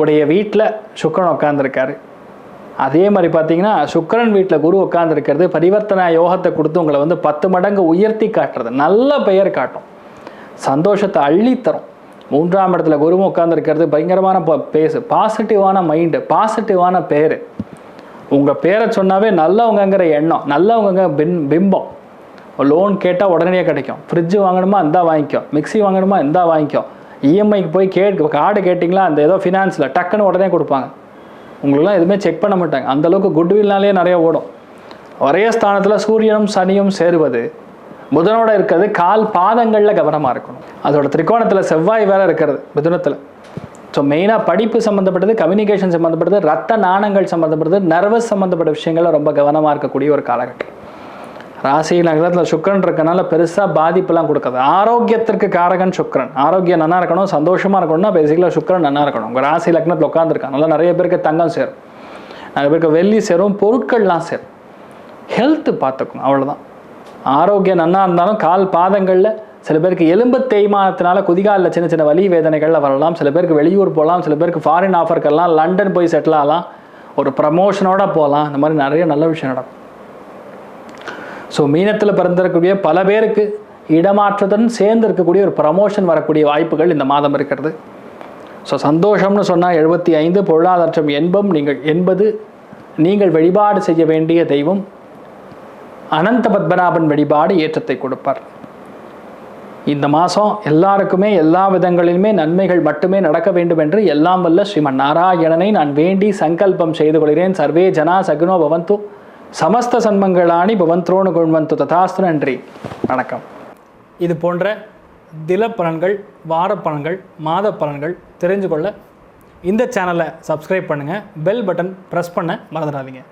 உடைய வீட்டில் சுக்கரன் உட்காந்துருக்காரு அதே மாதிரி பார்த்தீங்கன்னா சுக்கரன் வீட்டில் குரு உட்காந்துருக்கிறது பரிவர்த்தனை யோகத்தை கொடுத்து உங்களை வந்து பத்து மடங்கு உயர்த்தி காட்டுறது. நல்ல பெயர் காட்டும். சந்தோஷத்தை அள்ளித்தரும். மூன்றாம் இடத்துல குருவும் உட்காந்துருக்கிறது பயங்கரமான பேசு பாசிட்டிவான மைண்டு பாசிட்டிவான பேர். உங்கள் பேரை சொன்னாவே நல்லவங்கங்கிற எண்ணம் நல்லவங்க பின் பிம்பம். லோன் கேட்டால் உடனே கிடைக்கும். ஃப்ரிட்ஜு வாங்கணுமா இந்தா வாங்கிக்கோ. மிக்ஸி வாங்கணுமா இந்தா வாங்கிக்கோ. இஎம்ஐக்கு போய் கேட்டு கார்டு கேட்டிங்களா? அந்த ஏதோ ஃபினான்ஸில் டக்குன்னு உடனே கொடுப்பாங்க. உங்களுக்குலாம் எதுவுமே செக் பண்ண மாட்டாங்க. அந்தளவுக்கு குட்வில்னாலே நிறைய ஓடும். ஒரே ஸ்தானத்தில் சூரியனும் சனியும் சேருவது புதனோட இருக்கிறது கால் பாதங்களில் கவனமாக இருக்கணும். அதோட திரிகோணத்தில் செவ்வாய் வேற இருக்கிறது புதனத்தில் ஸோ மெயினாக படிப்பு சம்மந்தப்பட்டது கம்யூனிகேஷன் சம்மந்தப்பட்டது ரத்த நாணங்கள் சம்மந்தப்பட்டது நர்வஸ் சம்மந்தப்பட்ட விஷயங்களில் ரொம்ப கவனமாக இருக்கக்கூடிய ஒரு காலகட்டம். ராசி நகரத்தில் சுக்கரன் இருக்கனால பெருசாக பாதிப்புலாம் கொடுக்காது. ஆரோக்கியத்திற்கு காரகன் சுக்கரன். ஆரோக்கியம் நல்லா இருக்கணும் சந்தோஷமாக இருக்கணும்னா பேசிக்கலாக சுக்கரன் நல்லா இருக்கணும். உங்கள் ராசி லக்னத்தில் உட்காந்துருக்காங்க நல்லா நிறைய பேருக்கு தங்கம் சேரும். நிறைய பேருக்கு வெள்ளி சேரும் பொருட்கள்லாம் சேரும். ஹெல்த்து பார்த்துக்கணும் அவ்வளோதான் ஆரோக்கியம் நல்லா இருந்தாலும் கால் பாதங்களில் சில பேருக்கு எலும்பு தேய்மானத்தினால குதிகாலில் சின்ன சின்ன வலி வேதனைகளில் வரலாம். சில பேருக்கு வெளியூர் போகலாம். சில பேருக்கு ஃபாரின் ஆஃபருக்கெல்லாம் லண்டன் போய் செட்டில் ஆகலாம். ஒரு ப்ரமோஷனோட போகலாம். இந்த மாதிரி நிறைய நல்ல விஷயம் நடக்கும். ஸோ மீனத்தில் பிறந்திருக்கக்கூடிய பல பேருக்கு இடமாற்றத்துடன் சேர்ந்து இருக்கக்கூடிய ஒரு ப்ரமோஷன் வரக்கூடிய வாய்ப்புகள் இந்த மாதம் இருக்கிறது. ஸோ சந்தோஷம்னு சொன்னால் எழுபத்தி ஐந்து பொருளாதாரம் என்பம் நீங்கள் என்பது நீங்கள் வழிபாடு செய்ய வேண்டிய தெய்வம். அனந்த பத்மநாபன் வழிபாடு ஏற்றத்தை கொடுப்பார். இந்த மாதம் எல்லாருக்குமே எல்லா விதங்களிலுமே நன்மைகள் மட்டுமே நடக்க வேண்டும் என்று எல்லாம் வல்ல ஸ்ரீமன் நாராயணனை நான் வேண்டி சங்கல்பம் செய்து கொள்கிறேன். சர்வே ஜனா சகுனோ பவந்து. சமஸ்த சன்மங்களாணி பவந்த்ரோணு குண்வந்து ததாஸ்து நன்றி. வணக்கம். இது போன்ற தில பலன்கள் வார பலன்கள் மாத பலன்கள் தெரிஞ்சு கொள்ள இந்த சேனலை சப்ஸ்கிரைப் பண்ணுங்கள் பெல் பட்டன் ப்ரெஸ் பண்ண மறந்துடாதீங்க.